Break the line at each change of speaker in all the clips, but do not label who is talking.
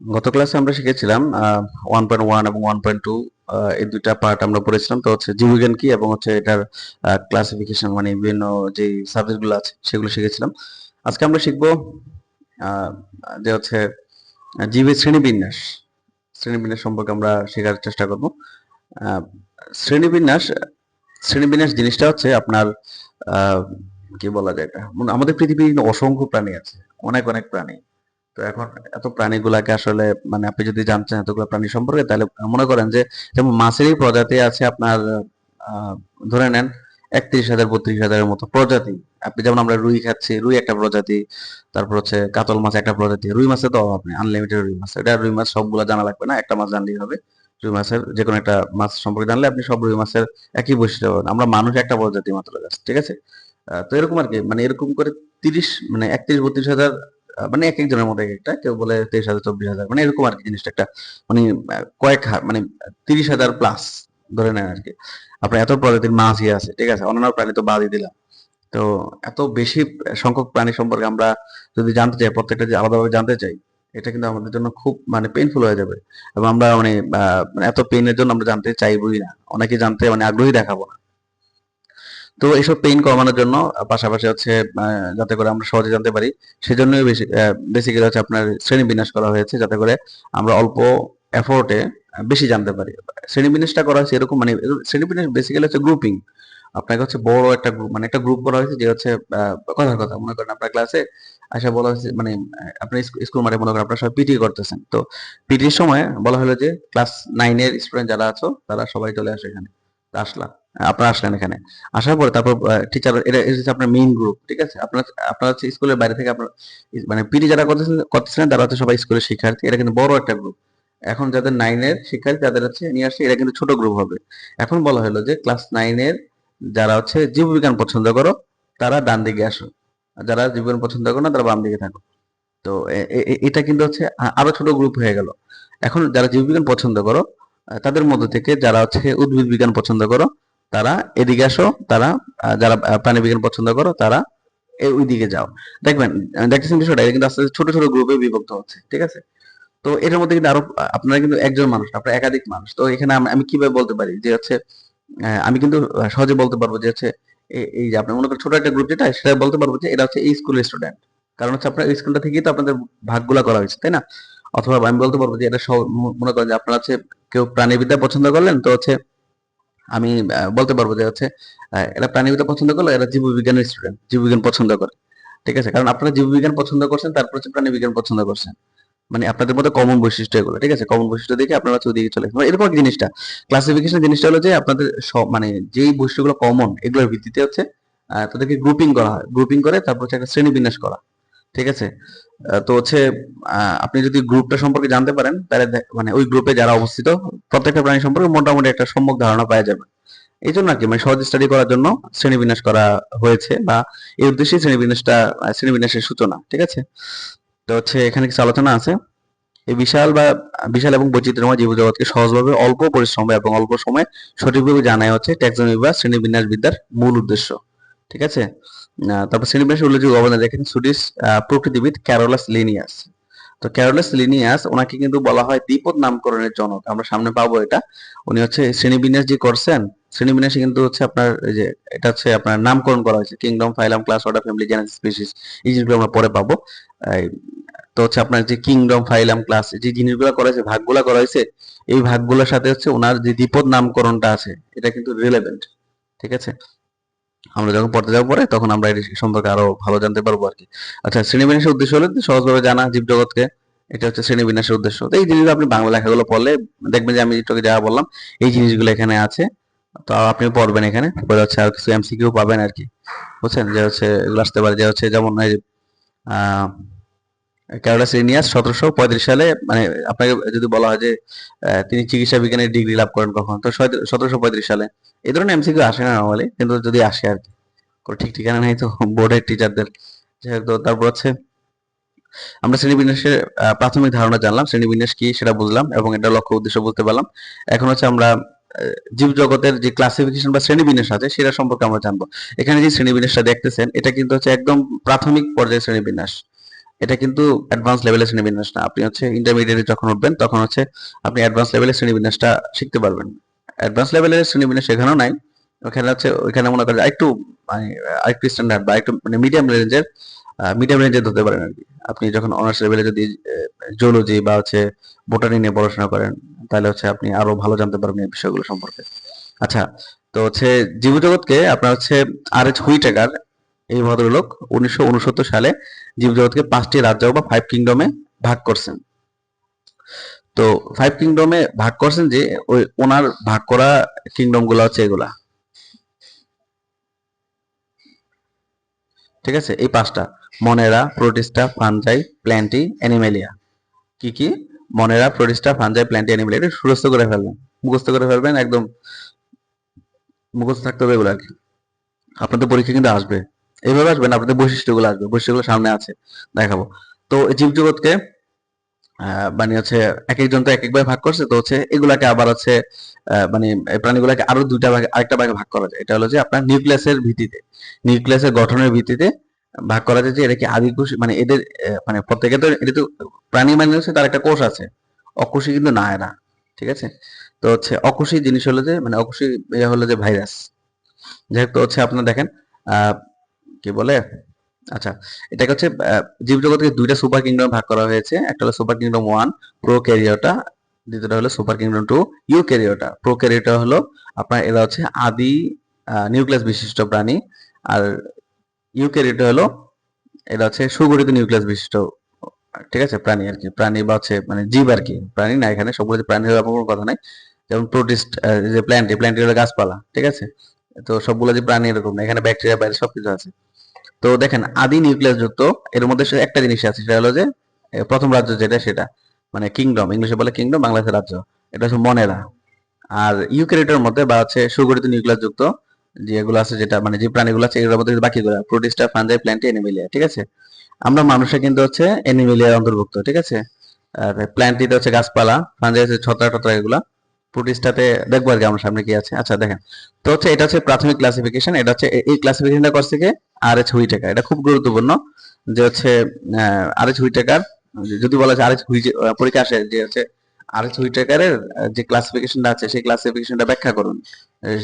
গত ক্লাসে আমরা শিখেছিলাম ওয়ান পয়েন্ট ওয়ান এবং ওয়ান পয়েন্ট টু এই দুইটা পার্ট আমরা পড়েছিলাম। তো হচ্ছে জীববিজ্ঞান কি এবং হচ্ছে এটার ক্লাসিফিকেশন মানে বিভিন্ন যে সাবজেক্টগুলো আছে সেগুলো শিখেছিলাম। আজকে আমরা শিখব যে হচ্ছে জীবের শ্রেণীবিন্যাস। শ্রেণীবিন্যাস সম্পর্কে আমরা শেখার চেষ্টা করব। শ্রেণীবিন্যাস শ্রেণীবিন্যাস জিনিসটা হচ্ছে আপনার কি বলা যায় এটা? মানে আমাদের পৃথিবীর অসংখ্য প্রাণী আছে, অনেক অনেক প্রাণী। তো এখন এত প্রাণীগুলাকে আসলে মানে আপনি যদি জানছেন এতগুলো প্রাণী সম্পর্কে, তাহলে মনে করেন যে যেমন মাছেরই প্রজাতি আছে আপনার ধরে নেন একত্রিশ হাজার, বত্রিশ হাজারের মতো প্রজাতি। আপনি যেমন আমরা রুই খাচ্ছি, রুই একটা প্রজাতি, তারপর হচ্ছে কাতল মাছ একটা প্রজাতি। রুই মাছের তো নেই আনলিমিটেড রুই মাছ। এটা রুই মাছ সবগুলো জানা লাগবে না, একটা মাছ জানলেই হবে। রুই মাছের যে কোনো একটা মাছ সম্পর্কে জানলে আপনি সব রুই মাছের একই বৈশিষ্ট্য পাবেন। আমরা মানুষ একটা প্রজাতি মাত্র ঠিক আছে? তো এরকম আর কি মানে এরকম করে তিরিশ মানে একত্রিশ, বত্রিশ হাজার মানে এক একজনের মধ্যে এক একটা, কেউ বলে তেইশ হাজার, চব্বিশ হাজার মানে এরকম আর কি জিনিসটা একটা মানে কয়েক মানে তিরিশ হাজার প্লাস ধরে নেন আর কি আপনার এত প্রজাতির মাছই আছে, ঠিক আছে? অন্যান্য প্রাণী তো বাদই দিলাম। তো এত বেশি সংখ্যক প্রাণী সম্পর্কে আমরা যদি জানতে চাই, প্রত্যেকটা যে আলাদাভাবে জানতে চাই, এটা কিন্তু আমাদের জন্য খুব মানে পেইনফুল হয়ে যাবে। এবং আমরা মানে মানে এত পেইনের জন্য আমরা জানতে চাইবই না। অনেকে জানতে মানে আগ্রহী দেখাবো না। তো এইসব পেইন কমানোর জন্য পাশাপাশি হচ্ছে যাতে করে আমরা সহজে জানতে পারি, সেজন্যই বেশি বেসিক্যালি হচ্ছে আপনার শ্রেণি বিন্যাস করা হয়েছে, যাতে করে আমরা অল্প এফোর্টে বেশি জানতে পারি। শ্রেণি বিন্যাসটা করা হয়েছে এরকম মানে শ্রেণি বিন্যাস বেসিক্যালি হচ্ছে গ্রুপিং আপনাকে হচ্ছে বড় একটা গ্রুপ মানে একটা গ্রুপ করা হয়েছে যে হচ্ছে কথার কথা। মনে করেন আপনার ক্লাসে আসা বলা হয়েছে মানে আপনার স্কুল মাঠে মনে করেন আপনার সবাই পিটি করতেছেন। তো পিটির সময় বলা হলো যে ক্লাস নাইনের স্টুডেন্ট যারা আছো, তারা সবাই চলে আসে এখানে, আসলাম। আপনারা আসলেন এখানে। আসার পরে তারপর টিচার এটা হচ্ছে আপনার মেইন গ্রুপ ঠিক আছে? আপনার আপনার হচ্ছে স্কুলের বাইরে থেকে আপনার মানে পিটি যারা করতেছেন করতেছিলেন তারা হচ্ছে সবাই স্কুলের শিক্ষার্থী। এটা কিন্তু বড় একটা গ্রুপ এখন যাদের নাইনের শিক্ষার্থী, তাদের হচ্ছে নিয়ে আসছে এটা কিন্তু ছোট গ্রুপ হবে। এখন বলা হলো যে ক্লাস নাইনের যারা হচ্ছে জীববিজ্ঞান পছন্দ করো, তারা ডান দিকে আসো। যারা জীববিজ্ঞান পছন্দ করো না, তারা বাম দিকে থাকো। তো এটা কিন্তু হচ্ছে আরও ছোট গ্রুপ হয়ে গেল। এখন যারা জীববিজ্ঞান পছন্দ করো তাদের মধ্যে থেকে যারা হচ্ছে উদ্ভিদ বিজ্ঞান পছন্দ করো তারা এদিকে আসো, তারা যারা প্রাণী বিজ্ঞান পছন্দ করো, তারা এই ওইদিকে যাও। দেখবেন দেখতেছেন বিষয়টা কিন্তু আস্তে আস্তে ছোট ছোট গ্রুপে বিভক্ত হচ্ছে, ঠিক আছে? তো এটার মধ্যে কিন্তু আরও, আপনারা কিন্তু একজন মানুষ, আপনারা একাধিক মানুষ। তো এখানে আমি কীভাবে বলতে পারি যে হচ্ছে আমি কিন্তু সহজে বলতে পারব যে হচ্ছে এই যে আপনার মনে করেন ছোট একটা গ্রুপ যেটা, সেটা বলতে পারব যে এটা হচ্ছে এই স্কুলের স্টুডেন্ট কারণ হচ্ছে আপনার স্কুলটা থেকেই তো আপনাদের ভাগগুলা করা হয়েছে, তাই না? অথবা আমি বলতে পারব যে এটা মনে করেন যে আপনারা হচ্ছে কেউ প্রাণীবিদ্যা পছন্দ করলেন, তো হচ্ছে আমি বলতে পারব যে হচ্ছে এরা প্রাণীবিদ্যা পছন্দ করল এরা জীববিজ্ঞানের স্টুডেন্ট জীববিজ্ঞান পছন্দ করে, ঠিক আছে? কারণ আপনারা জীববিজ্ঞান পছন্দ করছেন, তারপর হচ্ছে প্রাণীবিজ্ঞান পছন্দ করছেন। মানে আপনাদের মধ্যে কমন বৈশিষ্ট্য এগুলো, ঠিক আছে? কমন বৈশিষ্ট্য দেখে আপনারা হচ্ছে ওদিকে চলে গেছেন। এরকম একটা জিনিসটা। ক্লাসিফিকেশন জিনিসটা হলো যে আপনাদের সব মানে যেই বৈশিষ্ট্যগুলো কমন এগুলোর ভিত্তিতে হচ্ছে তাদেরকে গ্রুপিং করা হয়। গ্রুপিং করে তারপর হচ্ছে একটা শ্রেণি বিন্যাস করা। ঠিক আছে? তো হচ্ছে আপনি যদি গ্রুপটা সম্পর্কে জানতে পারেন, তাহলে মানে ওই গ্রুপে যারা অবস্থিত, প্রত্যেকটা প্রাণী সম্পর্কে মোটামুটি একটা সম্যক ধারণা পাওয়া যাবে। এই জন্য আর কি মানে সহজ স্টাডি করার জন্য শ্রেণীবিন্যাস করা হয়েছে বা এই উদ্দেশ্যে শ্রেণীবিন্যাসটা শ্রেণীবিন্যাসের সূচনা, ঠিক আছে? তো হচ্ছে, এখানে কিছু আলোচনা আছে। এই বিশাল বা, বিশাল এবং বৈচিত্র্যময় জীবজগৎকে সহজভাবে অল্প পরিশ্রম এবং অল্প সময়ে সঠিকভাবে জানাই হচ্ছে ট্যাক্সোনমি বা শ্রেণীবিন্যাস বিদ্যার মূল উদ্দেশ্য, ঠিক আছে? তারপর শ্রেণীবিন্যাস উল্লেখযোগ্য অবদান দেখেন আহ, প্রকৃতিবিদ ক্যারোলাস লিনিয়াস। তো ক্যারোলাস লিনিয়াস ওনাকে কিন্তু বলা হয় দ্বিপদ নামকরণের জনক। আমরা সামনে পাবো এটা। উনি হচ্ছে শ্রেণীবিন্যাস যে করছেন শ্রেণীবিন্যাসে কিন্তু হচ্ছে আপনার যে এটা হচ্ছে আপনার নামকরণ করা হয়েছে। Kingdom phylum class order family general species এই জিনিসগুলো আমরা পরে পাবো। তো হচ্ছে আপনার যে কিংডম ফাইলাম ক্লাস যে জিনিসগুলো করা হয়েছে ভাগগুলা করা হয়েছে এই ভাগগুলোর সাথে হচ্ছে ওনার যে দ্বিপদ নামকরণটা আছে এটা কিন্তু রিলেভেন্ট ঠিক আছে? আমরা যখন পড়তে যাব পরে, তখন আমরা এটি সম্পর্কে আরও ভালো জানতে পারব আর কি। আচ্ছা শ্রেণীবিন্যাসের উদ্দেশ্য হলো সহজভাবে জানা জীবজগৎকে। এটা হচ্ছে শ্রেণীবিন্যাসের উদ্দেশ্য। তো এই জিনিসগুলো আপনি বাংলা লেখাগুলো পড়লে দেখবেন যে আমি তোকে যা বললাম, এই জিনিসগুলো এখানে আছে। তো আপনি পড়বেন এখানে, পরে হচ্ছে আর কিছু এমসিকিউ পাবেন আর কি। বুঝছেন? যে হচ্ছে এগুলো আসতে পারে। যে হচ্ছে যেমন ক্যারোলাস লিনিয়াস সতেরোশো পঁয়ত্রিশ সালে মানে আপনাকে যদি বলা হয় যে তিনি চিকিৎসা বিজ্ঞানের ডিগ্রি লাভ করেন কখন? তো সতেরোশো পঁয়ত্রিশ সালে। এই ধরনের এমসিকিউ আসে না নর্মালি কিন্তু যদি আসে আর কি। ঠিক ঠিকানা নাই তো বোর্ডের টিচারদের যেহেতু তারপর হচ্ছে আমরা শ্রেণীবিন্যাসের প্রাথমিক ধারণা জানলাম। শ্রেণীবিন্যাস কি সেটা বুঝলাম এবং এটা লক্ষ্য উদ্দেশ্য বুঝতে পারলাম। এখন হচ্ছে আমরা আহ, জীবজগতের যে ক্লাসিফিকেশন বা শ্রেণীবিন্যাস আছে সেটা সম্পর্কে আমরা জানব। এখানে যে শ্রেণীবিন্যাসটা দেখতেছেন এটা কিন্তু হচ্ছে একদম প্রাথমিক পর্যায়ের শ্রেণীবিন্যাস। এটা কিন্তু অ্যাডভান্স লেভেলের শ্রেণীবিন্যাস না। আপনি হচ্ছে ইন্টারমিডিয়েটে যখন উঠবেন, তখন হচ্ছে আপনি অ্যাডভান্স লেভেলের শ্রেণীবিন্যাসটা শিখতে পারবেন। অ্যাডভান্স লেভেলের শ্রেণীবিন্যাস শেখানো নাই। ওখানে হচ্ছে ওইখানে মনে করেন একটু মানে আরেকটু স্ট্যান্ডার্ড বা একটু মানে মিডিয়াম রেঞ্জের মিডিয়াম রেঞ্জে ধরতে পারেন আর কি। আপনি যখন অনার্স লেভেলে যদি জুলজি বা হচ্ছে বোটানি নিয়ে পড়াশোনা করেন, তাহলে হচ্ছে আপনি আরও ভালো জানতে পারবেন এই বিষয়গুলো সম্পর্কে। আচ্ছা তো হচ্ছে জীবজগৎকে আপনার হচ্ছে আর এইচ হুইটেকার এই ভদ্রলোক উনিশশো উনসত্তর সালে জীবজগৎকে পাঁচটি রাজ্য বা ফাইভ কিংডমে ভাগ করছেন। তো ফাইভ কিংডমে ভাগ করছেন যে, ওই ওনার ভাগ করা কিংডমগুলো হচ্ছে এগুলা। ঠিক আছে? এই পাঁচটা। Monera, Protista, Fungi, Plantae, Animalia. কি কি? Monera, Protista, Fungi, Plantae, Animalia এটা সুরস্থ করে ফেলবেন। মুখস্থ করে ফেলবেন, একদম মুখস্থ থাকতে হবে এগুলো আর কি আপনাদের পরীক্ষা কিন্তু আসবে। এইভাবে আসবেন আপনাদের বৈশিষ্ট্যগুলো আসবে বৈশিষ্ট্যগুলো সামনে আছে দেখাবো। তো এই জীবজগৎকে আহ, মানে হচ্ছে এক একজন তো এক এক ভাবে ভাগ করছে তো হচ্ছে এগুলাকে আবার হচ্ছে মানে প্রাণীগুলাকে আরও দুইটা ভাগে আরেকটা ভাগে ভাগ করা যায়। এটা হলো যে আপনার নিউক্লিয়াসের ভিত্তিতে নিউক্লিয়াসের গঠনের ভিত্তিতে ভাগ করা যায় যে এটা কি আদি কোষ মানে এদের মানে প্রত্যেকে তো এটা তো প্রাণী মানে হচ্ছে তার একটা কোষ আছে অকোষী কিন্তু না এরা ঠিক আছে? তো হচ্ছে অকোষী জিনিস হলো যে মানে অকোষী হলো যে ভাইরাস। যাই হোক তো হচ্ছে আপনার দেখেন আহ কি বলে? আচ্ছা এটাকে হচ্ছে আহ, জীবজগৎকে দুইটা সুপার কিংডম ভাগ করা হয়েছে। একটা হলো super kingdom one prokaryota দ্বিতীয়টা হলো super kingdom two eukaryota prokaryota হলো আপনার এরা হচ্ছে আদি নিউক্লিয়াস বিশিষ্ট প্রাণী। আর ইউ ক্যারিওটা হলো এটা হচ্ছে সুগঠিত নিউক্লিয়াস বিশিষ্ট ঠিক আছে প্রাণী আর কি। প্রাণী বা হচ্ছে মানে জীব আর কি। প্রাণী না এখানে সবগুলো প্রাণী এমন কোনো কথা নাই। যেমন প্রোটিস্ট যে প্ল্যান্ট প্ল্যান্ট হলো গাছপালা ঠিক আছে? তো সবগুলো যে প্রাণী এরকম না এখানে ব্যাকটেরিয়া বাইরে সবকিছু আছে। তো দেখেন, আদি নিউক্লিয়াস যুক্ত, এর মধ্যে একটা জিনিস আছে, সেটা হলো যে প্রথম রাজ্য যেটা, সেটা। মানে কিংডম ইংলিশে বলে কিংডম বাংলাদেশের রাজ্য। এটা হচ্ছে মনেরা আর ইউক্যারিওটের মধ্যে বা হচ্ছে সুগঠিত নিউক্লিয়াস যুক্ত যেগুলো আছে যেটা মানে যে প্রাণীগুলো আছে, এগুলোর মধ্যে বাকিগুলো প্রোটিস্টা ফানজাই প্ল্যান্টি অ্যানিমেলিয়া ঠিক আছে? আমরা মানুষে কিন্তু হচ্ছে অ্যানিমেলিয়ার অন্তর্ভুক্ত, ঠিক আছে? আর প্ল্যান্টিতে হচ্ছে গাছপালা ফানজাই হচ্ছে ছত্রাক, টত্রাক এগুলা। প্রোটিস্টাতে দেখব আর কি, আমার সামনে কি আছে। আচ্ছা দেখেন। তো হচ্ছে এটা হচ্ছে প্রাথমিক ক্লাসিফিকেশন এটা হচ্ছে এই ক্লাসিফিকেশনটা করছে কি আর এইচ টাকা এটা খুব গুরুত্বপূর্ণ যে হচ্ছে আর এইচ হুইটেকার যদি বলা যায় আর এইচ পরীক্ষা আসে যে হচ্ছে আর এইচ হুইটেকারের আহ, যে ক্লাসিফিকেশনটা আছে সেই ক্লাসিফিকেশনটা ব্যাখ্যা করুন।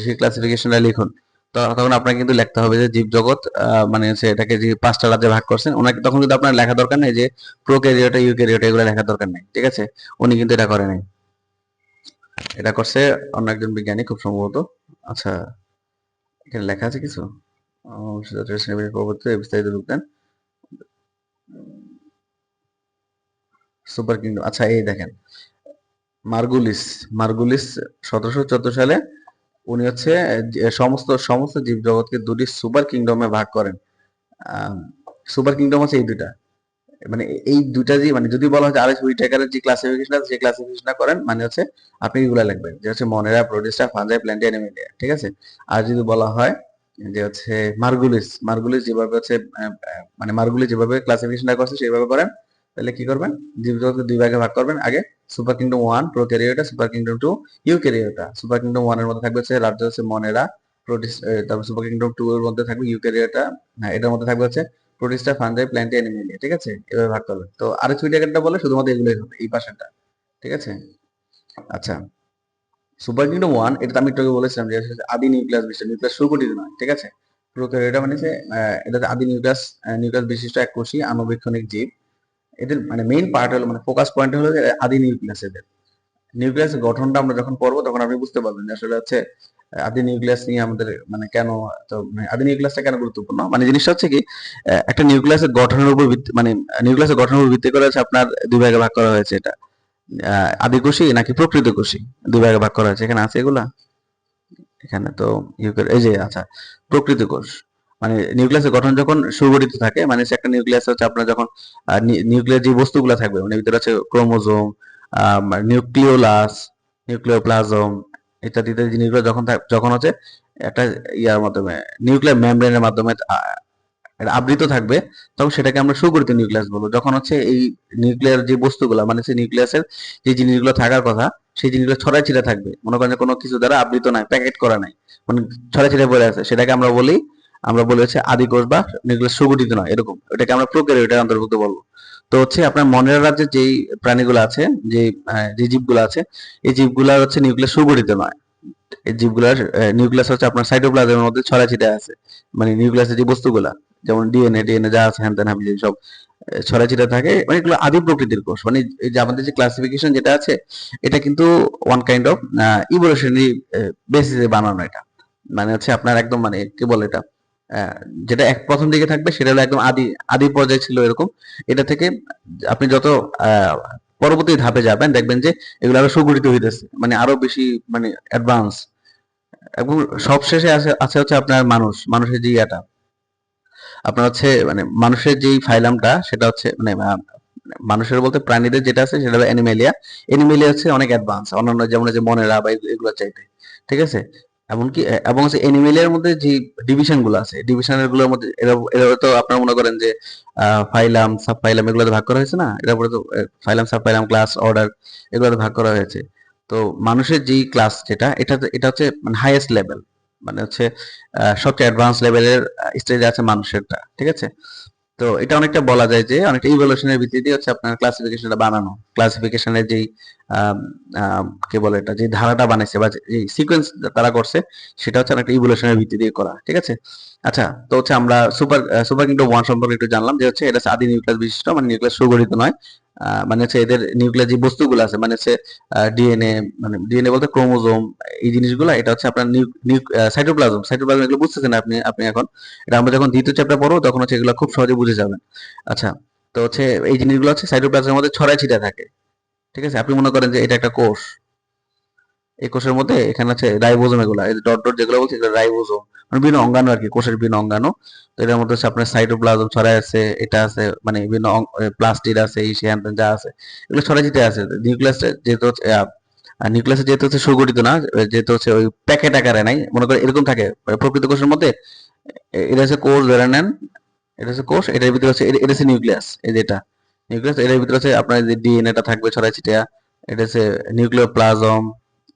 সেই ক্লাসিফিকেশনটা লিখুন। তখন আপনাকে কিন্তু লিখতে হবে যে জীবজগৎ আহ, মানে হচ্ছে এটাকে যে পাঁচটা রাজ্যে ভাগ করছেন ওনাকে তখন কিন্তু আপনার লেখা দরকার নেই যে প্রোক্যারিওটা ইউক্যারিওটা এগুলো লেখা দরকার নেই ঠিক আছে? উনি কিন্তু এটা করে নাই। এটা করছে অন্য একজন বিজ্ঞানী খুব সম্ভবত। আচ্ছা এখানে লেখা আছে কিছু? সুপার কিংডম আচ্ছা এই দেখেন। মার্গুলিস মার্গুলিস সতেরোশো চোদ্দ সালে উনি হচ্ছে সমস্ত সমস্ত জীবজগৎকে দুটি সুপার কিংডমে ভাগ করেন। সুপার কিংডম হচ্ছে এই দুইটা। মানে এই দুইটা যে মানে যদি বলা হয় এস হুইটেকারের যে ক্লাসিফিকেশন আছে, যে ক্লাসিফিকেশনটা করেন মানে হচ্ছে আপনি এগুলা লিখবেন। যে হচ্ছে Monera Protista Fungi Plantae Animalia ঠিক আছে? আর যদি বলা হয় যে হচ্ছে মার্গুলিস মার্গুলিস যেভাবে হচ্ছে মানে মার্গুলিস যেভাবে ক্লাসিফিকেশনটা করছে সেইভাবে করেন। তাহলে কি করবেন? জীবজগৎকে দুই ভাগে ভাগ করবেন। আগে super kingdom one prokaryota super kingdom two eukaryota super kingdom ওয়ানের মধ্যে থাকবে হচ্ছে রাজ্য হচ্ছে মনেরা প্রোটিস তারপর সুপার কিংডম টু এর মধ্যে থাকবে ইউক্যারিওটা এটার মধ্যে থাকবে হচ্ছে প্রোটিস্টা ফানজাই প্ল্যান্টি অ্যানিমেলিয়া ঠিক আছে? এভাবে ভাগ করবেন। তো আর সুইটাকারটা বলে শুধুমাত্র এগুলোই হবে, এই পাশেরটা ঠিক আছে? আচ্ছা। সুপার কিংডম ওয়ান এটা আমি একটু বলেছিলাম যে আদি নিউক্লিয়াস বিশিষ্ট নিউক্লিয়াস সুগঠিত নয় ঠিক আছে? প্রোক্যারিওটা মানে হচ্ছে আহ, এটা আদি নিউক্লিয়াস নিউক্লিয়াস বিশিষ্ট এক কোষী আণুবীক্ষণিক জীব। এদের মানে মেইন পার্ট হলো মানে ফোকাস পয়েন্ট হলো যে আদি নিউক্লিয়াস এদের। নিউক্লিয়াস গঠনটা আমরা যখন পড়ব তখন আপনি বুঝতে পারবেন যে আসলে হচ্ছে আদি নিউক্লিয়াস নিয়ে আমাদের মানে কেন তো মানে আদি নিউক্লিয়াসটা কেন গুরুত্বপূর্ণ? মানে জিনিসটা হচ্ছে কি একটা নিউক্লিয়াসের গঠনের উপর মানে নিউক্লিয়াসের গঠনের উপর ভিত্তি করে হচ্ছে আপনার দুই ভাগে ভাগ করা হয়েছে এটা। আহ, আদিকোষী নাকি প্রকৃত কোষী দুই ভাগে ভাগ করা হয়েছে। এখানে আছে এগুলা? এখানে তো এই যে আচ্ছা প্রকৃত কোষ মানে নিউক্লিয়াসের গঠন যখন সুগঠিত থাকে মানে একটা নিউক্লিয়াস হচ্ছে আপনার যখন নিউক্লিয়ার যে বস্তুগুলো থাকবে মানে ভিতরে আছে ক্রোমোজোম নিউক্লিওলাস নিউক্লিওপ্লাজম ইত্যাদি ইত্যাদি জিনিসগুলো যখন যখন হচ্ছে একটা ইয়ার মাধ্যমে নিউক্লিয়ার মেমব্রেনের মাধ্যমে আবৃত থাকবে তখন সেটাকে আমরা সুগঠিত নিউক্লিয়াস বলব। যখন হচ্ছে এই নিউক্লিয়ার যে বস্তুগুলো মানে হচ্ছে নিউক্লিয়াসের যে জিনিসগুলো থাকার কথা সেই জিনিসগুলো ছড়াই ছিটে থাকবে। মনে করেন কোনো কিছু দ্বারা আবৃত নাই প্যাকেট করা নাই মানে ছড়াই ছিটে পড়ে আছে। সেটাকে আমরা বলি আমরা বলি হচ্ছে আদি কোষ বা নিউক্লিয়াস সুগঠিত নয় এরকম। এটাকে আমরা প্রোক্যারিওটের অন্তর্ভুক্ত বলব। তো হচ্ছে আপনার মনের রাজ্যে যেই প্রাণীগুলো আছে যে আহ, যে জীবগুলো আছে এই জীবগুলার হচ্ছে নিউক্লিয়াস সুগঠিত নয়। এই জীবগুলার নিউক্লিয়াস হচ্ছে আপনার সাইটোপ্লাজমের মধ্যে ছড়াছিটে আছে। মানে নিউক্লিয়াসের যে বস্তুগুলা যেমন ডিএনএ ডিএনএ যা আছে, হ্যান ত্যান সব ছড়াছিটে থাকে মানে এগুলো আদি প্রকৃতির কোষ। মানে এই যে আমাদের যে ক্লাসিফিকেশন যেটা আছে, এটা কিন্তু ওয়ান কাইন্ড অফ ইভলিউশনারি বেসিসে বানানো এটা। মানে হচ্ছে আপনার একদম মানে কি বলে এটা যেটা এক প্রথম দিকে থাকবে, সেটা হলো একদম আদি আদি পর্যায়ে ছিল এরকম। এটা থেকে আপনি যত পরবর্তী ধাপে যাবেন, দেখবেন যে এগুলো আরও সুগঠিত হইতেছে। মানে আরও বেশি মানে অ্যাডভান্স এবং সবশেষে আছে আছে হচ্ছে আপনার মানুষ, মানুষের যে ইয়াটা। আপনার হচ্ছে মানে মানুষের যেই ফাইলামটা, সেটা হচ্ছে মানে মানুষের বলতে প্রাণীদের যেটা আছে, সেটা হলো অ্যানিমেলিয়া। অ্যানিমেলিয়া হচ্ছে অনেক অ্যাডভান্স অন্যান্য যেমন যে মনেরা বা এগুলো চাইতে, ঠিক আছে? এমনকি এবং হচ্ছে অ্যানিমেলিয়ার মধ্যে যে ডিভিশনগুলো আছে ডিভিশনেরগুলোর মধ্যে, এরা তো আপনারা মনে করেন যে ফাইলাম সাব ফাইলাম এগুলোতে ভাগ করা হয়েছে না? এরা পরে তো phylum sub phylum class order এগুলোতে ভাগ করা হয়েছে। তো মানুষের যেই ক্লাস যেটা, এটা এটা হচ্ছে মানে হাইয়েস্ট লেভেল মানে হচ্ছে সবচেয়ে অ্যাডভান্স লেভেলের স্টেজে আছে মানুষেরটা, ঠিক আছে? তো এটা অনেকটা বলা যায় যে, অনেকটা ইভলিউশনের ভিত্তিতে হচ্ছে আপনার ক্লাসিফিকেশনটা বানানো। ক্লাসিফিকেশনের যেই কি বলে এটা যে ধারাটা বানাইছে বা যে সিকোয়েন্স তারা করছে, সেটা হচ্ছে অনেকটা ইভলিউশনের ভিত্তি দিয়ে করা, ঠিক আছে? আচ্ছা তো হচ্ছে আমরা সুপার সুপার কিংডম ওয়ান সম্পর্কে একটু জানলাম যে হচ্ছে এটা আদি নিউক্লিয়াস বিশিষ্ট মানে নিউক্লিয়াস সুগঠিত নয়। মানে হচ্ছে এদের নিউক্লিয়ার যে বস্তুগুলো আছে মানে হচ্ছে ডিএনএ মানে ডিএনএ বলতে ক্রোমোজোম এই জিনিসগুলো, এটা হচ্ছে আপনার সাইটোপ্লাজম সাইটোপ্লাজম এগুলো বুঝতেছেন আপনি আপনি এখন? এটা আমরা যখন দ্বিতীয় চ্যাপ্টার পড়ব, তখন হচ্ছে এগুলো খুব সহজে বুঝে যাবেন। আচ্ছা তো হচ্ছে এই জিনিসগুলো হচ্ছে সাইটোপ্লাজমের মধ্যে ছড়াই ছিটা থাকে। ঠিক আছে? আপনি মনে করেন যে এটা একটা কোষ। এই কোষের মধ্যে এখানে আছে রাইবোজোম এগুলো এই ডট ডট যেগুলো বলছে এগুলো রাইবোজোম। মানে বিভিন্ন অঙ্গাণু আর কি কোষের বিভিন্ন অঙ্গাণু। তো এটার মধ্যে হচ্ছে আপনার সাইটোপ্লাজম ছড়াই আছে এটা আছে মানে বিভিন্ন প্লাস্টিড আছে এই সে যা আছে এগুলো ছড়াই ছিটে আছে। নিউক্লিয়াস যেহেতু হচ্ছে, আর নিউক্লিয়াস যেহেতু হচ্ছে সুগঠিত না যেহেতু হচ্ছে ওই প্যাকেট আকারে নাই মনে করে এরকম থাকে মানে প্রকৃত কোষের মধ্যে এটা হচ্ছে কোষ ধরে নেন এটা হচ্ছে কোষ এটার ভিতরে হচ্ছে এটা হচ্ছে নিউক্লিয়াস এই যেটা নিউক্লিয়াস এটার ভিতরে হচ্ছে আপনার যে ডিএনএটা থাকবে ছড়াই ছিটিয়া এটা হচ্ছে নিউক্লিওপ্লাজম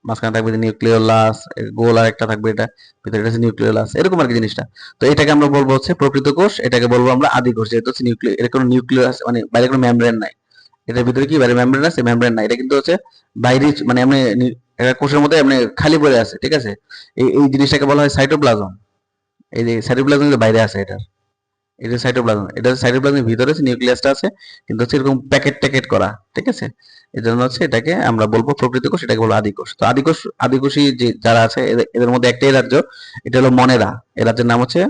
মাঝখানে থাকবে যে নিউক্লিওলাস গোল আর একটা থাকবে এটা, ভিতরে এটা হচ্ছে নিউক্লিওলাস এরকম আর কি জিনিসটা। তো এটাকে আমরা বলব হচ্ছে প্রকৃত কোষ, এটাকে বলব আমরা আদি কোষ, যেহেতু হচ্ছে নিউক্লিয় এর কোনো নিউক্লিয়াস মানে বাইরে কোনো মেমব্রেন নাই। এটার ভিতরে কি বাইরে মেমব্রেন আছে? মেমব্রেন নাই। এটা কিন্তু হচ্ছে বাইরে মানে এমনি এটা কোষের মধ্যে এমনি খালি পড়ে আছে, ঠিক আছে? এই এই জিনিসটাকে বলা হয় সাইটোপ্লাজম এই যে সাইটোপ্লাজম বাইরে আছে এটার। এটা সাইটোপ্লাজম এটা সাইটোপ্লাজমের ভিতরে নিউক্লিয়াসটা আছে, কিন্তু হচ্ছে এরকম প্যাকেট ট্যাকেট করা, ঠিক আছে? এই জন্য হচ্ছে এটাকে আমরা বলব প্রকৃত কোষ, এটাকে বলব আদিকোষ তো আদিকোষ আদিকোষী যে যারা আছে, এদের মধ্যে একটাই রাজ্য এটা হলো মনেরা। এই রাজ্যের নাম হচ্ছে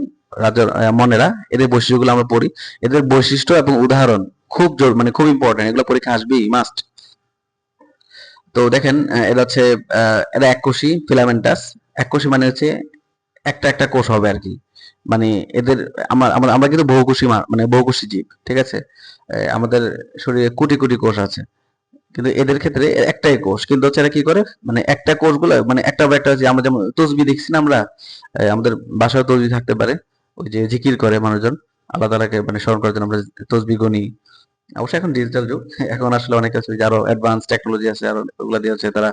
রাজ্য মনেরা। এদের বৈশিষ্ট্যগুলো আমরা পড়ি। এদের বৈশিষ্ট্য এবং উদাহরণ খুব জোর মানে খুব ইম্পর্টেন্ট এগুলো পরীক্ষা আসবেই মাস্ট তো দেখেন এরা হচ্ছে এরা এককোষী ফিলামেন্টাস এককোষী মানে হচ্ছে একটা একটা কোষ হবে আর কি। মানে এদের, আমার, আমরা কিন্তু বহুকোষী মানে বহুকোষী জীব, ঠিক আছে? আমাদের শরীরে কোটি কোটি কোষ আছে। কিন্তু এদের ক্ষেত্রে একটাই কোষ কিন্তু হচ্ছে এরা কি করে? মানে একটা কোষগুলো মানে একটা একটা যে আমরা যেমন তসবি দেখছি না আমরা আমাদের বাসায় তসবি থাকতে পারে ওই যে জিকির করে মানুষজন আল্লাহ তাআলাকে মানে স্মরণ করার জন্য আমরা তসবি গনি। অবশ্যই এখন ডিজিটাল যুগ এখন আসলে অনেক আছে আরও অ্যাডভান্স টেকনোলজি আছে আরও ওগুলা দিয়ে হচ্ছে তারা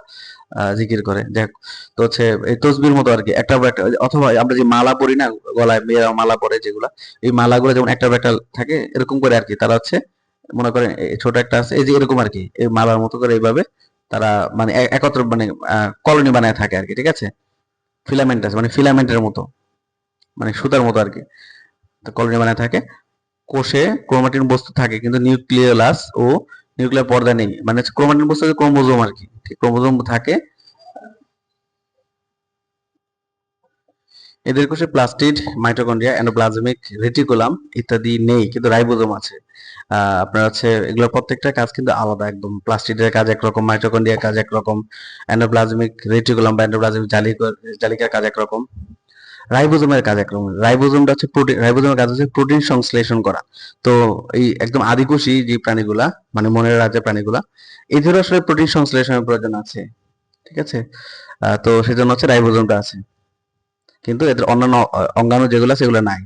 জিকির করে। হোক, তো হচ্ছে এই তসবির মতো আর কি একটা অথবা আমরা যে মালা পরি না গলায় মেয়েরা মালা পরে যেগুলা এই মালাগুলো যেমন একটা একটা থাকে এরকম করে আর কি তারা হচ্ছে মনে করেন ছোট একটা আছে, এই যে এরকম আর কি এই মালার মতো করে এইভাবে তারা মানে একত্র মানে কলোনি বানায় থাকে আর কি, ঠিক আছে? ফিলামেন্ট আছে মানে ফিলামেন্টের মতো মানে সুতার মতো আর কি কলোনি বানায় থাকে, কোষে ক্রোমাটিন বস্তু থাকে, কিন্তু নিউক্লিয়াস ও নিউক্লিয়ার পর্দা নেই মানে ক্রোমাটিন বস্তু ক্রোমোজোম আর কি ক্রোমোজোম থাকে এদের কোষে প্লাস্টিড মাইটোকন্ড্রিয়া এন্ডোপ্লাজমিক রেটিকুলাম ইত্যাদি নেই, কিন্তু রাইবোজোম আছে। আপনার হচ্ছে এগুলোর প্রত্যেকটা কাজ কিন্তু আলাদা একদম। প্লাস্টিডের কাজ একরকম মাইটোকন্ড্রিয়ার কাজ একরকম এন্ডোপ্লাজমিক রেটিকুলাম বা এন্ডোপ্লাজমিক জালিকার কাজ একরকম। রাইবোজোমের কাজ একরকম। রাইবোজোমটা হচ্ছে প্রোটিন রাইবোজোমের কাজ হচ্ছে প্রোটিন সংশ্লেষণ করা। তো এই একদম আদিকোষী যে প্রাণীগুলা মানে মনের রাজ্যের প্রাণীগুলা এদের আসলে প্রোটিন সংশ্লেষণের প্রয়োজন আছে। ঠিক আছে? তো সেজন্য হচ্ছে রাইবোজোমটা আছে। কিন্তু এদের অন্যান্য অঙ্গাণু যেগুলো সেগুলো নাই।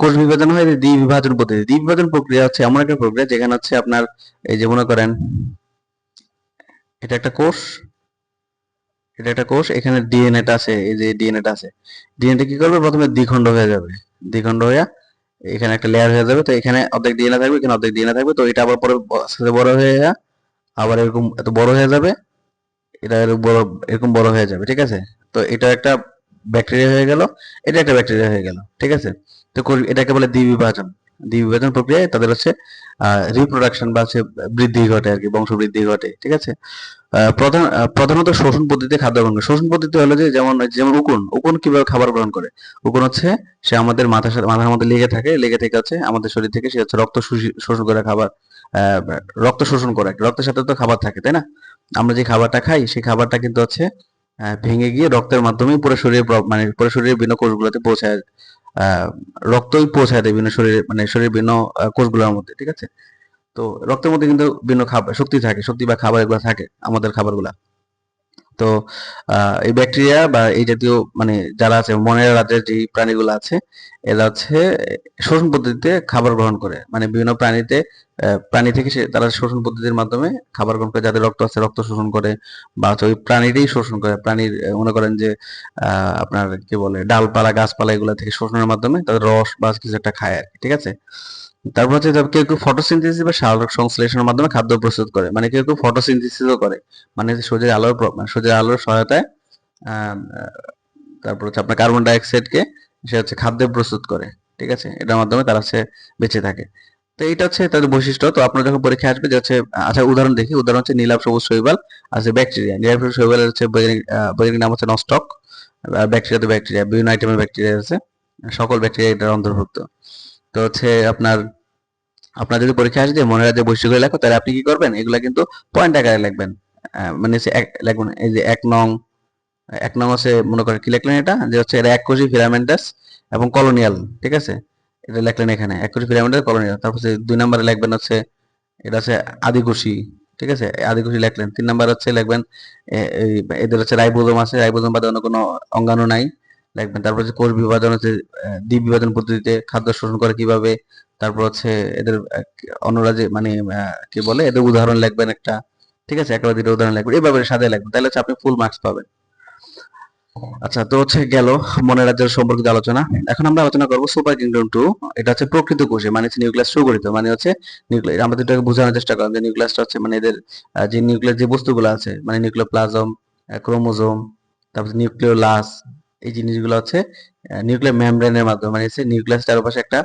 কোষ বিভাজন হয় দ্বি বিভাজন পদ্ধতি। দ্বি বিভাজন প্রক্রিয়া হচ্ছে এমন একটা প্রক্রিয়া যেখানে হচ্ছে আপনার, এই যে মনে করেন, এটা একটা কোষ, এটা একটা কোষ, এখানে ডিএনএটা আছে, এই যে ডিএনএটা আছে। ডিএনএটা কি করবে? প্রথমে দ্বিখণ্ড হয়ে যাবে। দ্বিখণ্ড হয়ে এখানে একটা লেয়ার হয়ে যাবে। তো এখানে অর্ধেক ডিএনএ থাকবে, এখানে অর্ধেক ডিএনএ থাকবে। তো এটা আবার পরে বড় হয়ে আবার এরকম এত বড় হয়ে যাবে। এটা এরকম বড় এরকম বড় হয়ে যাবে, ঠিক আছে? তো এটা একটা ব্যাকটেরিয়া হয়ে গেল, এটা একটা ব্যাকটেরিয়া হয়ে গেল, ঠিক আছে? তো এটাকে বলে দ্বিবিভাজন। দ্বিবিভাজন প্রক্রিয়ায় তাদের হচ্ছে রিপ্রোডাকশন বা হচ্ছে বৃদ্ধি ঘটে আর কি বংশ বৃদ্ধি ঘটে, ঠিক আছে? প্রধান প্রধানত শোষণ পদ্ধতিতে খাদ্য গ্রহণ করে। শোষণ পদ্ধতি হলো যে, যেমন যেমন উকুন উকুন কীভাবে খাবার গ্রহণ করে? উকুন হচ্ছে, সে আমাদের মাথার সাথে, মাথার মধ্যে লেগে থাকে, লেগে থেকে হচ্ছে আমাদের শরীর থেকে সে হচ্ছে রক্ত শুষি- শোষণ করে খাবার রক্ত শোষণ করে রক্তের সাথে তো খাবার থাকে, তাই না? আমরা যে খাবারটা খাই সেই খাবারটা কিন্তু হচ্ছে ভেঙে গিয়ে রক্তের মাধ্যমে পুরো শরীরে মানে পুরো শরীরের বিভিন্ন কোষগুলোতে পৌঁছায় রক্তই পৌঁছায় দেয় বিভিন্ন শরীরে মানে শরীরের বিভিন্ন কোষগুলোর মধ্যে, ঠিক আছে? তো রক্তের মধ্যে কিন্তু বিভিন্ন খাবার শক্তি থাকে, শক্তি বা খাবার এগুলো থাকে আমাদের খাবারগুলা। তো এই ব্যাকটেরিয়া বা এই জাতীয় মানে যারা আছে, মনের রাজ্যের যে প্রাণীগুলো আছে এরা হচ্ছে, শোষণ পদ্ধতিতে খাবার গ্রহণ করে। মানে বিভিন্ন প্রাণীতে প্রাণী থেকে তারা শোষণ পদ্ধতির মাধ্যমে খাবার গ্রহণ করে। যাদের রক্ত আছে, রক্ত শোষণ করে বা ওই প্রাণীরই শোষণ করে। প্রাণীর মনে করেন যে আপনার কি বলে, ডালপালা, গাছপালা এগুলো থেকে শোষণের মাধ্যমে তাদের রস বা কিছু একটা খায় আর ঠিক আছে? তারপর হচ্ছে কেউ কেউ ফটোসিনথেসিস বা সালোক সংশ্লেষণের মাধ্যমে খাদ্য প্রস্তুত করে। মানে কেউ কেউ ফটোসিনথেসিসও করে। মানে সূর্যের আলোর মানে সূর্যের আলোর সহায়তায় তারপর হচ্ছে আপনার কার্বন ডাই অক্সাইডকে সে হচ্ছে খাদ্য প্রস্তুত করে, ঠিক আছে? এটার মাধ্যমে তারা হচ্ছে বেঁচে থাকে। তো এটা হচ্ছে তাদের বৈশিষ্ট্য। তো আপনার যখন পরীক্ষা আসবে যে হচ্ছে আচ্ছা উদাহরণ দেখি। উদাহরণ হচ্ছে নীলাভ সবুজ শৈবাল আছে ব্যাকটেরিয়া। নীলাভ সবুজ শৈবালের হচ্ছে বৈজ্ঞানিক নাম হচ্ছে নস্টক। আর ব্যাকটেরিয়া তো ব্যাকটেরিয়া, বিভিন্ন আইটেমের ব্যাকটেরিয়া আছে। সকল ব্যাকটেরিয়া এটার অন্তর্ভুক্ত। তো হচ্ছে আপনার আপনার যদি পরীক্ষা আসে যে মনে রাজ্যে বৈশিষ্ট্য লেখো, তাহলে আপনি কি করবেন? এগুলা কিন্তু পয়েন্ট আকারে লিখবেন। মানে লিখবেন। এই যে এক নং এক নং হচ্ছে মনে করেন, কি লিখলেন এটা? যে হচ্ছে এটা এককোষী ফিলামেন্টাস এবং কলোনিয়াল, ঠিক আছে? এটা লিখলেন এখানে, এককোষী ফিলামেন্টাস, কলোনিয়াল। তারপর দুই নম্বরে লিখবেন হচ্ছে, এটা হচ্ছে আদিকোষী, ঠিক আছে? আদিকোষী লিখলেন। তিন নাম্বার হচ্ছে লিখবেন এদের হচ্ছে রাইবোজোম আছে, রাইবোজোম বাদে অন্য কোনো অঙ্গাণু নাই। লিখবেন, তারপর হচ্ছে কোষ বিভাজন হচ্ছে দ্বীপ বিভাজন পদ্ধতিতে খাদ্য শোষণ করে কীভাবে, তারপর হচ্ছে এদের অন্যরা মানে কি বলে? এদের উদাহরণ লিখবেন একটা, ঠিক আছে? একটা দুটো উদাহরণ লিখবেন এইভাবে সাথে লিখবেন। তাহলে হচ্ছে আপনি ফুল মার্কস পাবেন। আচ্ছা তো হচ্ছে গেল মনের রাজ্যের সম্পর্কিত আলোচনা। এখন আমরা আলোচনা করব সুপার কিংডম টু। এটা হচ্ছে প্রকৃত কোষে মানে হচ্ছে নিউক্লিয়াস সুগঠিত মানে হচ্ছে নিউক্লিয়াস আমাদের এটাকে বোঝানোর চেষ্টা করলাম যে নিউক্লিয়াসটা হচ্ছে মানে এদের যে নিউক্লিয়ার যে বস্তুগুলো আছে মানে নিউক্লিওপ্লাজম ক্রোমোজোম, তারপর নিউক্লিওলাস, এই জিনিসগুলো হচ্ছে নিউক্লিয়ার মেমব্রেনের মাধ্যমে মানে হচ্ছে নিউক্লিয়াস চারপাশে একটা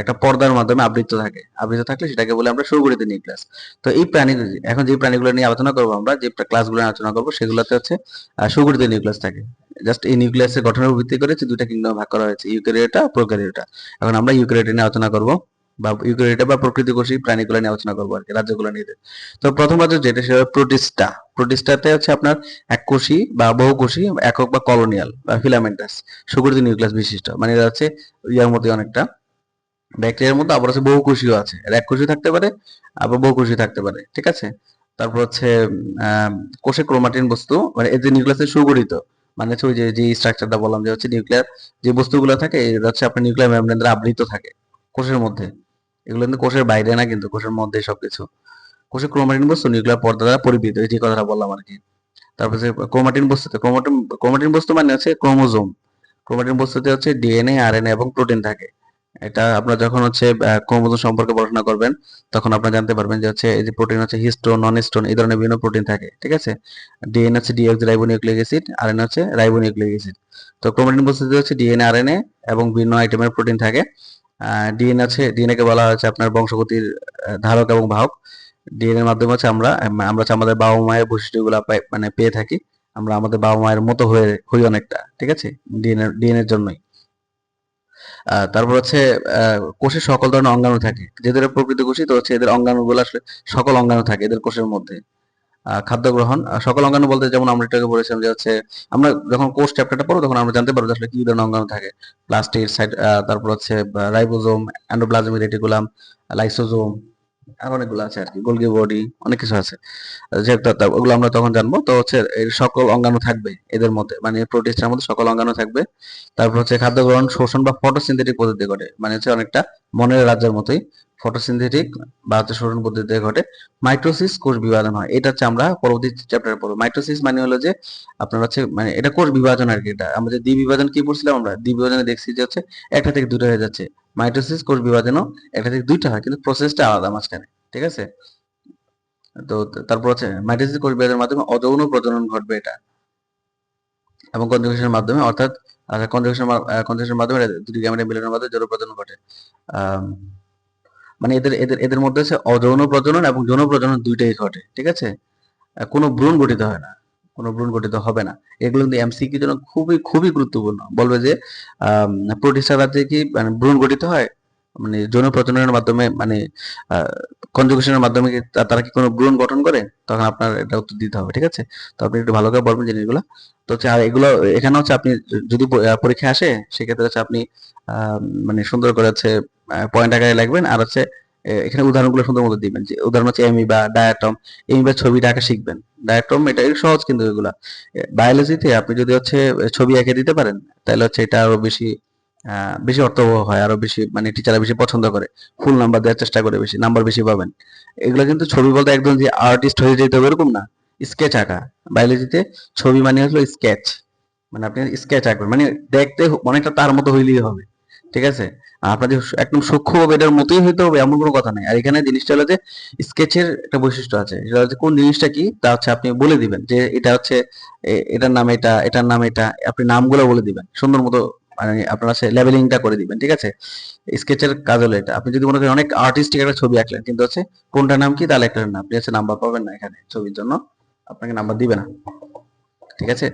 একটা পর্দার মাধ্যমে আবৃত থাকে। আবৃত থাকলে সেটাকে বলে আমরা সুগঠিত নিউক্লিয়াস তো এই প্রাণী, এখন যে প্রাণীগুলো নিয়ে আলোচনা করব আমরা, যে ক্লাসগুলো আলোচনা করব, সেগুলোতে হচ্ছে সুগঠিত নিউক্লিয়াস থাকে জাস্ট এই নিউক্লিয়াসের গঠনের উপর ভিত্তি করে দুইটা কিংডম ভাগ করা হয়েছে, ইউক্যারিওটা, প্রোক্যারিওটা। এখন আমরা ইউক্যারিওটা নিয়ে আলোচনা করব। বা ইউক্যারিওটা বা প্রকৃতিকোষী প্রাণীগুলো নিয়ে আলোচনা করব আর কি রাজ্যগুলো নিয়ে। তো প্রথম রাজ্য যেটা, সেটা প্রোটিস্টা। প্রোটিস্টাতে হচ্ছে আপনার এককোষী বা বহুকোষী একক বা কলোনিয়াল বা ফিলামেন্টাস সুগঠিত নিউক্লিয়াস বিশিষ্ট। মানে এটা হচ্ছে ইয়ার মধ্যে অনেকটা। ব্যাকটেরিয়ার মধ্যে আবার হচ্ছে বহুকোষীয় আছে। এর এককোষী থাকতে পারে, আবার বহু বহুকোষী থাকতে পারে, ঠিক আছে? তারপর হচ্ছে কোষে ক্রোমাটিন বস্তু মানে এতে নিউক্লিয়াসে সুগঠিত মানে হচ্ছে ওই যে যে স্ট্রাকচারটা বললাম যে হচ্ছে নিউক্লিয়ার যে বস্তুগুলো থাকে এটা হচ্ছে আপনার নিউক্লিয়ার মেমব্রেন দ্বারা আবৃত থাকে কোষের মধ্যে। এগুলো কিন্তু কোষের বাইরে না কিন্তু কোষের মধ্যে সবকিছু। কোষে ক্রোমাটিন বস্তু, নিউক্লিয়ার পর্দা দ্বারা পরিবৃত, এই যে কথাটা বললাম আর কি। তারপর হচ্ছে ক্রোমাটিন বস্তুতে, ক্রোমাটিন ক্রোমাটিন বস্তু মানে হচ্ছে ক্রোমোজোম। ক্রোমাটিন বস্তুতে হচ্ছে ডিএনএ, আরএনএ এবং প্রোটিন থাকে। এটা আপনার যখন হচ্ছে ক্রোমোজোম সম্পর্কে পড়াশোনা করবেন, তখন আপনারা জানতে পারবেন যে হচ্ছে, এই যে প্রোটিন হচ্ছে হিস্টোন নন হিস্টোন এই ধরনের বিভিন্ন প্রোটিন থাকে, ঠিক আছে? ডিএনএ হচ্ছে ডিঅক্সি রাইবোনিউক্লিক অ্যাসিড, আরএনএ হচ্ছে রাইবোনিউক্লিক অ্যাসিড। তো ক্রোমাটিন বস্তুতে হচ্ছে ডিএনএ, আরএনএ এবং বিভিন্ন আইটেমের প্রোটিন থাকে। ডিএনএ আছে ডিএনএ কে বলা হয়েছে আপনার বংশগতির ধারক এবং বাহক। ডিএনএ এর মাধ্যমে হচ্ছে আমরা আমরা আমাদের বাবা মায়ের বৈশিষ্ট্যগুলো মানে পেয়ে থাকি। আমরা আমাদের বাবা মায়ের মতো হয়ে হই অনেকটা ঠিক আছে? ডিএনএ ডিএনএ এর জন্যই। তারপর হচ্ছে আহ, কোষে সকল ধরনের অঙ্গাণু থাকে। যেদের প্রকৃত কোষী তো হচ্ছে এদের অঙ্গাণুগুলো আসলে সকল অঙ্গাণু থাকে এদের কোষের মধ্যে। খাদ্য গ্রহণ। সকল অঙ্গাণু বলতে যেমন আমরা এটাকে বলেছিলাম যে হচ্ছে, আমরা যখন কোষ চ্যাপ্টারটা পড়ব তখন আমরা জানতে পারব আসলে কি ধরনের অঙ্গাণু থাকে। প্লাস্টিড সাইড তারপর হচ্ছে রাইবোজোম এন্ডোপ্লাজমিক রেটিকুলাম লাইসোজোম অনেকগুলো আছে আর কি গোলগি বডি অনেক কিছু আছে। যে তা- তা- ওগুলো আমরা তখন জানব। তো হচ্ছে, এর সকল অঙ্গাণু থাকবে এদের মধ্যে মানে প্রোটিস্টার মধ্যে সকল অঙ্গাণু থাকবে। তারপর হচ্ছে খাদ্য গ্রহণ, শোষণ বা ফটোসিনথেটিক পদ্ধতি করে মানে হচ্ছে অনেকটা মনের রাজ্যের মতোই ফটোসিনথেটিক বা হচ্ছে সরণ পদ্ধতিতে ঘটে। মাইটোসিস কোষ বিভাজন হয়, এটা হচ্ছে আমরা পরবর্তী চ্যাপ্টারে পড়ব। মাইটোসিস মানে হলো যে আপনার হচ্ছে মানে এটা কোষ বিভাজন আর কি, এটা আমরা যে দ্বিবিভাজন কি পড়ছিলাম আমরা? দ্বিবিভাজনে দেখছি যে হচ্ছে একটা থেকে দুটো হয়ে যাচ্ছে। মাইটোসিস কোষ বিভাজনও একটা থেকে দুইটা হয়, কিন্তু প্রসেসটা আলাদা মাঝখানে, ঠিক আছে? তো তারপর হচ্ছে মাইটোসিস কোষ বিভাজনের মাধ্যমে অযৌন প্রজনন ঘটবে এটা। এবং কনজুগেশনের মাধ্যমে, অর্থাৎ কনজুগেশন কনজুগেশনের মাধ্যমে দুটি গ্যামেটের মিলনের মাধ্যমে জোড় প্রজনন ঘটে। মানে এদের এদের এদের মধ্যে হচ্ছে অযৌন প্রজনন এবং যৌন প্রজনন দুইটাই ঘটে, ঠিক আছে? কোনো ভ্রূণ গঠিত হয় না, কোনো ভ্রূণ গঠিত হবে না। এগুলো কিন্তু এমসিকিউ জন্য খুবই খুবই গুরুত্বপূর্ণ। বলবে যে প্রোটিস্টার রাজ্যে কি মানে ভ্রূণ গঠিত হয়? মানে যৌন প্রজননের মাধ্যমে মানে কনজুগেশনের মাধ্যমে তারা কি কোনো ভ্রূণ গঠন করে? তখন আপনার এটা উত্তর দিতে হবে, ঠিক আছে? তো আপনি একটু ভালো করে বলবেন জিনিসগুলো। তো হচ্ছে, আর এগুলো, এখানে হচ্ছে আপনি যদি পরীক্ষা আসে, সেক্ষেত্রে হচ্ছে আপনি মানে সুন্দর করে হচ্ছে পয়েন্ট আকারে লিখবেন আর হচ্ছে এখানে উদাহরণগুলো সুন্দর মতো দিবেন। যে উদাহরণ হচ্ছে এমি বা ডায়াটম এমি বা ছবিটা আঁকা শিখবেন। ডায়াটম এটা সহজ কিন্তু এগুলা। বায়োলজিতে আপনি যদি হচ্ছে, ছবি এঁকে দিতে পারেন, তাহলে হচ্ছে এটা আরও বেশি বেশি অর্থবহ হয়, আরও বেশি মানে টিচাররা বেশি পছন্দ করে। ফুল নাম্বার দেওয়ার চেষ্টা করে বেশি নাম্বার বেশি পাবেন। এগুলো কিন্তু ছবি বলতে একদম যে আর্টিস্ট হয়ে যেতে হবে, এরকম না। স্কেচ আঁকা। বায়োলজিতে ছবি মানে হলো স্কেচ মানে আপনি স্কেচ আঁকবেন। মানে দেখতে অনেকটা তার মতো হইলেই হবে। ঠিক আছে? যে একদম সূক্ষ্মভাবে এটার মতোই হইতে হবে, এমন কোনো কথা নাই। আর এখানে জিনিসটা হলো যে স্কেচের একটা বৈশিষ্ট্য আছে। সেটা হচ্ছে কোন জিনিসটা কি, তা হচ্ছে আপনি বলে দিবেন যে এটা হচ্ছে এটার নাম এটা, এটার নাম এটা, আপনি নামগুলো বলে দিবেন। সুন্দর মতো মানে আপনারা সে লেভেলিংটা করে দিবেন, ঠিক আছে? স্কেচের কাজ হলো এটা। আপনি যদি মনে করেন অনেক আর্টিস্টিক একটা ছবি আঁকলেন, কিন্তু হচ্ছে কোনটা নাম কি? তাহলে একটা না আপনি হচ্ছে নাম্বার পাবেন না এখানে ছবির জন্য। আপনাকে নাম্বার দিবে না। ঠিক আছে?